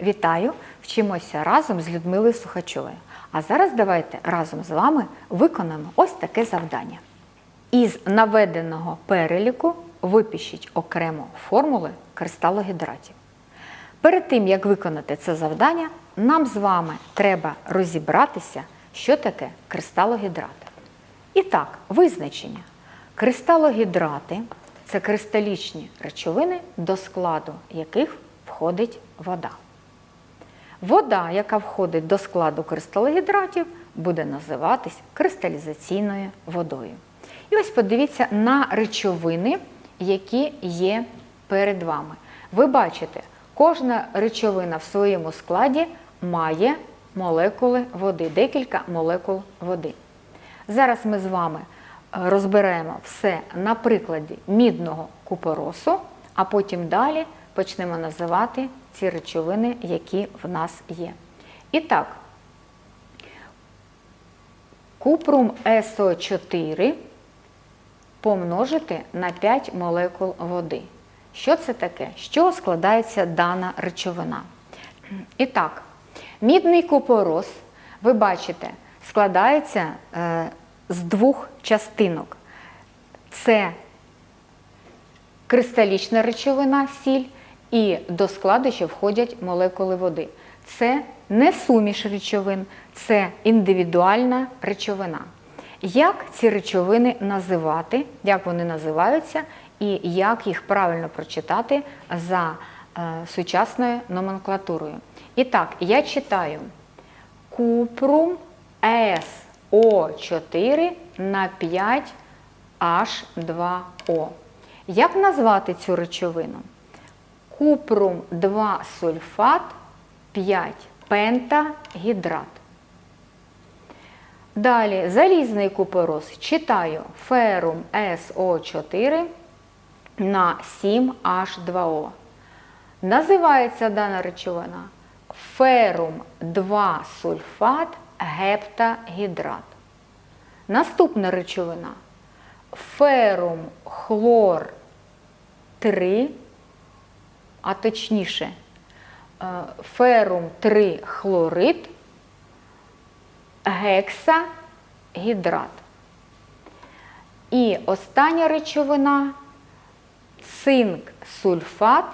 Вітаю! Вчимося разом з Людмилою Сухачовою. А зараз давайте разом з вами виконаємо ось таке завдання. Із наведеного переліку випишіть окремо формули кристалогідратів. Перед тим, як виконати це завдання, нам з вами треба розібратися, що таке кристалогідрати. І так, визначення. Кристалогідрати це кристалічні речовини, до складу яких входить вода. Вода, яка входить до складу кристалогідратів, буде називатись кристалізаційною водою. І ось подивіться на речовини, які є перед вами. Ви бачите, кожна речовина в своєму складі має молекули води, декілька молекул води. Зараз ми з вами розберемо все на прикладі мідного купоросу, а потім далі почнемо називати ці речовини, які в нас є. І так, купрум СО4 помножити на 5 молекул води. Що це таке? З чого складається дана речовина? І так, мідний купорос, ви бачите, складається е, з двох частинок. Це кристалічна речовина, сіль, і до складу ще входять молекули води. Це не суміш речовин, це індивідуальна речовина. Як ці речовини називати, як вони називаються, і як їх правильно прочитати за е, сучасною номенклатурою? І так, я читаю купрум СО4 на 5H2O. Як назвати цю речовину? Купрум 2 сульфат 5 пентагідрат. Далі залізний купорос читаю ферум СО4 на 7H2O. Називається дана речовина ферум 2 сульфат гептагідрат. Наступна речовина ферум хлор 3, а точніше, е, ферум 3 хлорид гексагідрат. І остання речовина цинк сульфат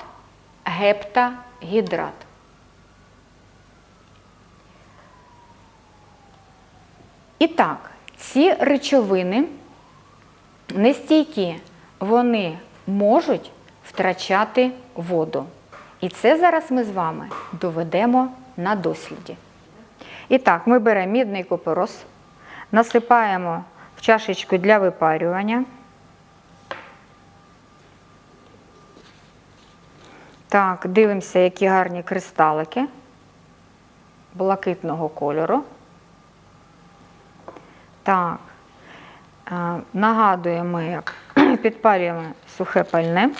гептагідрат. І так, ці речовини нестійкі, вони можуть втрачати воду. І це зараз ми з вами доведемо на досліді. І так, ми беремо мідний купорос, насипаємо в чашечку для випарювання. Так, дивимося, які гарні кристалики блакитного кольору. Так, е, нагадуємо, як підпалюємо сухе пальне.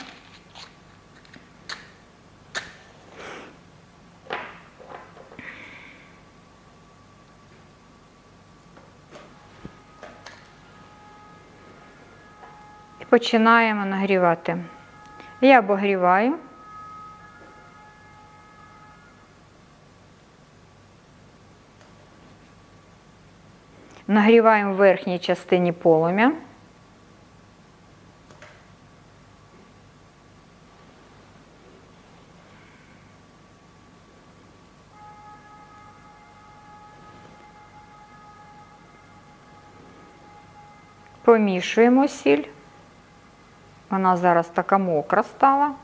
І починаємо нагрівати. Я обогріваю. Нагріваємо в верхній частині полум'я. Помішуємо сіль. Вона зараз така мокра стала.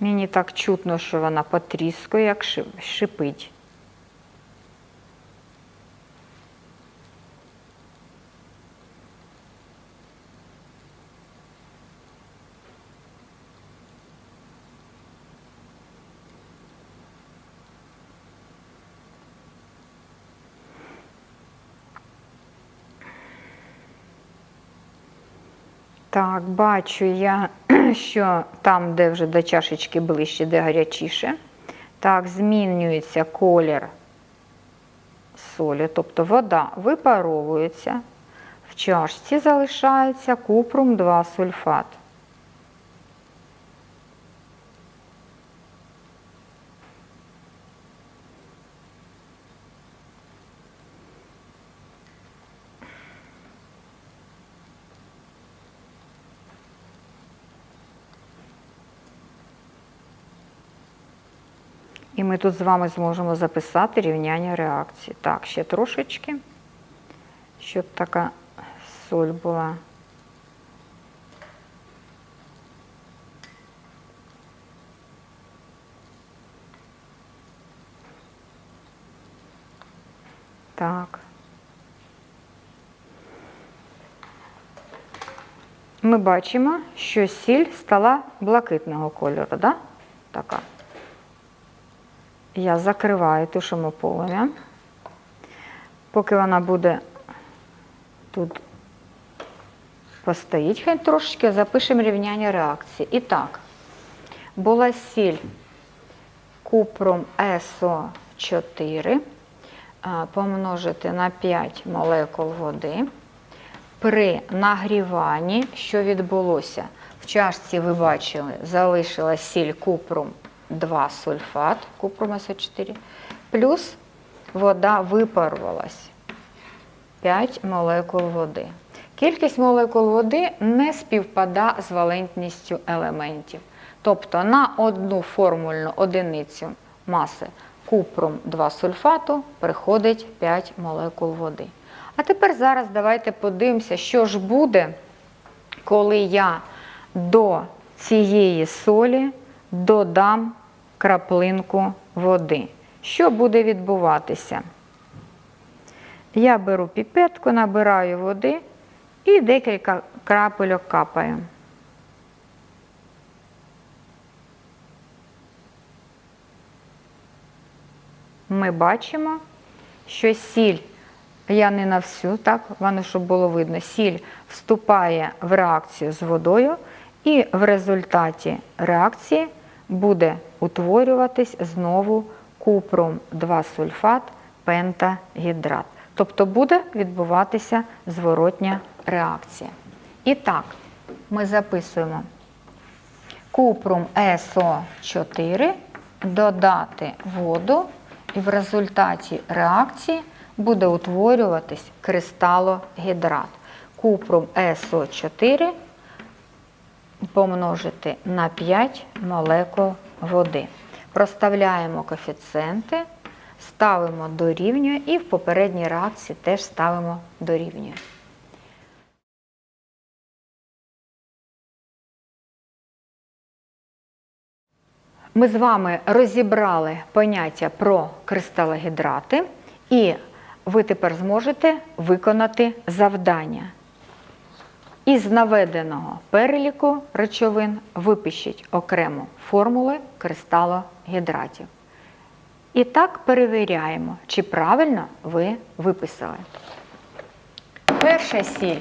Мені так чутно, що вона потріскує, як шипить. Так, бачу я, що там, де вже до чашечки ближче, де гарячіше. Так, змінюється колір солі, тобто вода випаровується, в чашці залишається купрум 2 сульфат. І ми тут з вами зможемо записати рівняння реакції. Так, ще трошечки, щоб така соль була. Так. Ми бачимо, що сіль стала блакитного кольору, да? така. Я закриваю тушимо полум'я. Поки вона буде тут постоїть, хай трошечки запишемо рівняння реакції. І так, була сіль купром СО4 помножити на 5 молекул води. При нагріванні, що відбулося? В чашці ви бачили, залишилась сіль купрум 2 сульфат, купрум СО4, плюс вода випарувалась 5 молекул води. Кількість молекул води не співпада з валентністю елементів. Тобто на одну формульну одиницю маси купрум 2 сульфату приходить 5 молекул води. А тепер зараз давайте подивимося, що ж буде, коли я до цієї солі додам краплинку води. Що буде відбуватися? Я беру піпетку, набираю води і декілька крапельок капаю. Ми бачимо, що сіль, я не на всю, так, воно щоб було видно, сіль вступає в реакцію з водою, і в результаті реакції буде утворюватись знову купром 2 сульфат пентагідрат. Тобто буде відбуватися зворотня реакція. І так, ми записуємо купрум СО4 додати воду, і в результаті реакції буде утворюватись кристалогідрат. Купрум СО4 помножити на 5 молекул води. Проставляємо коефіцієнти, ставимо дорівнює і в попередній реакції теж ставимо дорівнює. Ми з вами розібрали поняття про кристалогідрати, і ви тепер зможете виконати завдання. Із наведеного переліку речовин випишіть окремо формули кристалогідратів. І так перевіряємо, чи правильно ви виписали. Перша сіль.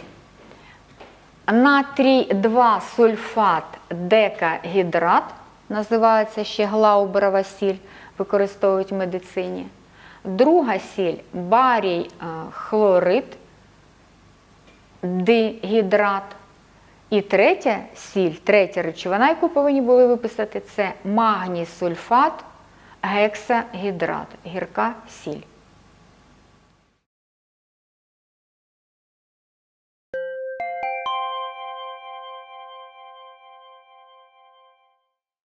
Натрій 2 сульфат декагідрат, називається ще глауберова сіль, використовують в медицині. Друга сіль барій е, хлорид, дигідрат. І третя сіль, третя речовина, яку повинні були виписати, це магній сульфат, гексагідрат, гірка сіль.